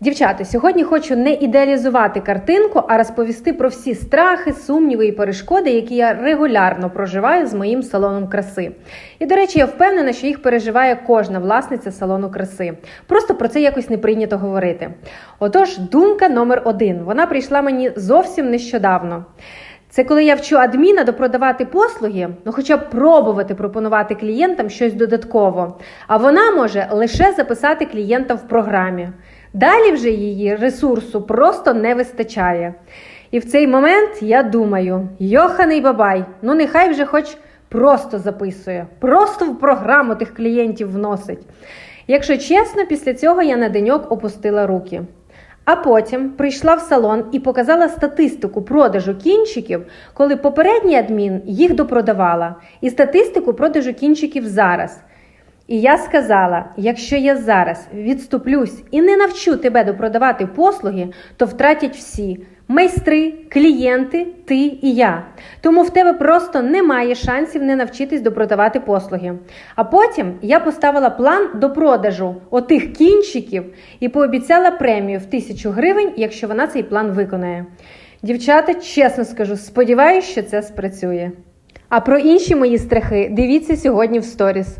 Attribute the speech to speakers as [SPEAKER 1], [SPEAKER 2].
[SPEAKER 1] Дівчата, сьогодні хочу не ідеалізувати картинку, а розповісти про всі страхи, сумніви і перешкоди, які я регулярно проживаю з моїм салоном краси. І, до речі, я впевнена, що їх переживає кожна власниця салону краси. Просто про це якось не прийнято говорити. Отож, думка номер один. Вона прийшла мені зовсім нещодавно. Це коли я вчу адміна допродавати послуги, ну хоча б пробувати пропонувати клієнтам щось додатково. А вона може лише записати клієнта в програмі. Далі вже її ресурсу просто не вистачає. І в цей момент я думаю: йоханий бабай, ну нехай вже хоч просто записує, просто в програму тих клієнтів вносить. Якщо чесно, після цього я на деньок опустила руки. А потім прийшла в салон і показала статистику продажу кінчиків, коли попередній адмін їх допродавала, і статистику продажу кінчиків зараз. І я сказала: якщо я зараз відступлюсь і не навчу тебе допродавати послуги, то втратять всі майстри, клієнти, ти і я. Тому в тебе просто немає шансів не навчитись допродавати послуги. А потім я поставила план до продажу отих кінчиків і пообіцяла премію в тисячу гривень, якщо вона цей план виконає. Дівчата, чесно скажу, сподіваюся, що це спрацює. А про інші мої страхи дивіться сьогодні в сторіс.